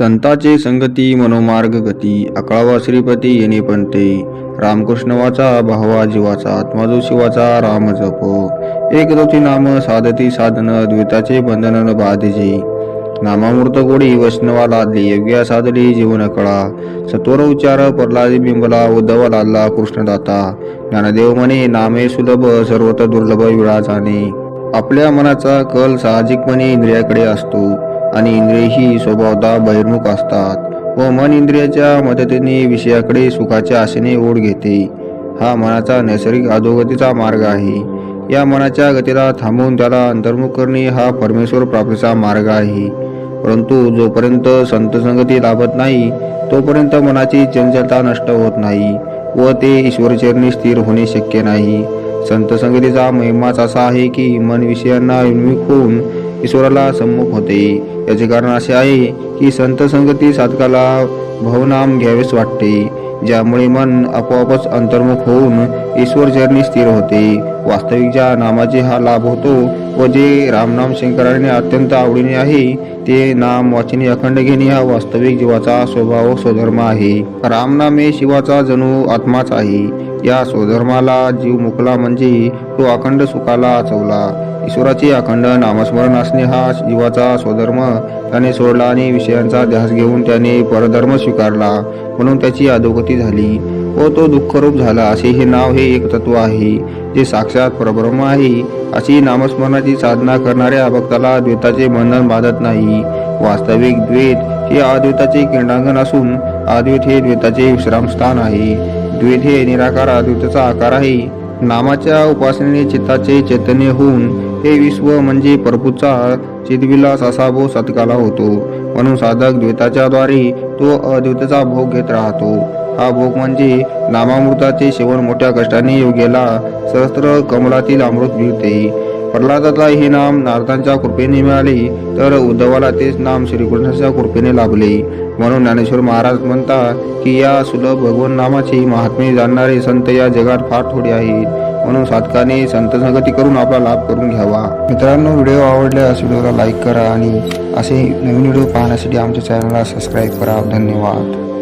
संताचे संगती मनोमार्ग गती अकळावा श्रीपती येणे पंते. रामकृष्ण वाचा भावा जीवाचा आत्मा जो शिवाचा राम जप. एक दोची नाम साधती साधन द्विताचे बंधन बाधिजे. नामामूर्त गोडी वैष्णवा लादली यज्ञा साधली जीवन कळा. सत्वर उच्चार प्रल्हादी बिंबला उद्धव लादला कृष्णदाता. ज्ञानदेव म्हणे नामे सुलभ सर्वत दुर्लभ विळा जाणे. आपल्या मनाचा कल साहजिकपणे इंद्रियाकडे असतो. आणि इंद्रियही स्वभावता बहिर्मुख असतात व मन इंद्रियाच्या मदतीने विषयाकडे सुखाच्या आशेने ओढ घेते. हा मनाचा नैसर्गिक अधोगतीचा मार्ग आहे. या मनाच्या गतीला थांबवून त्याला अंतर्मुख करणे हा परमेश्वर प्राप्तीचा मार्ग आहे. परंतु जोपर्यंत संतसंगती लाभत नाही तोपर्यंत मनाची चंचलता नष्ट होत नाही व ते ईश्वरचरणी स्थिर होणे शक्य नाही. संत संगतीचा महिमाच असा आहे की मन विषयांना उन्मुख होऊन ईश्वराला सम्मुख होते. याचे कारण असे आहे की संत संगती साधकाला भवनाम घ्यावेच वाटते. ज्यामुळे मन आपोआपच अंतर्मुख होऊन ईश्वर चरणी स्थिर होते. वास्तविक ज्या नामाचे हा लाभ होतो व जे रामनाम शंकराने अत्यंत आवडीने आहे. ते नाम वाचिनी अखंड घेणे हा वास्तविक जीवाचा स्वभाव स्वधर्म आहे. रामनाम हे शिवाचा जणू आत्माच आहे. या स्वधर्माला जीव मुकला म्हणजे तो अखंड सुखाला आचवला. ईश्वराचे अखंड नामस्मरण असणे हा जीवाचा स्वधर्म. त्याने सोडला आणि विषयांचा ध्यास घेऊन त्याने परधर्म स्वीकारला. म्हणून त्याची अधोगती झाली. व तो दुःखरूप झाला असे हे नाव हे एक तत्व आहे जे साक्षात परब्रह्म आहे. अशी नामस्मरणाची साधना करणाऱ्या भक्ताला द्वैताचे बंधन बाधत नाही. वास्तविक द्वैत हे अद्वैताचे क्रीडांगण असून अद्वैत हे द्वैताचे विश्रामस्थान आहे. द्वैत हे निराकार अद्वैताचा आकार आहे. नामाच्या उपासनेने चित्ताचे चैतन्य होऊन हे विश्व म्हणजे प्रभूचा चिदविलास असा भो सतकाला होतो. म्हणून साधक द्वैताच्या द्वारे तो अद्वैताचा भोग घेत राहतो. हा भोग म्हणजे नामामृताचे सेवन मोठ्या कष्टाने योग्याला सहस्त्र कमलातील अमृत मिळते. प्रल्हादाला हे नाम नारदांच्या कृपेने मिळाले तर उद्धवाला तेच नाम श्रीकृष्णाच्या कृपेने लाभले. म्हणून ज्ञानेश्वर महाराज म्हणतात की या सुलभ भगवान नामाचे महात्मे जाणणारे संत या जगात फार थोडे आहेत. म्हणून साधकाने संत संगती करून आपला लाभ करून घ्यावा. मित्रांनो व्हिडिओ आवडल्यास व्हिडिओला लाईक करा आणि असे नवीन व्हिडिओ पाहण्यासाठी आमच्या चॅनलला सबस्क्राईब करा. धन्यवाद.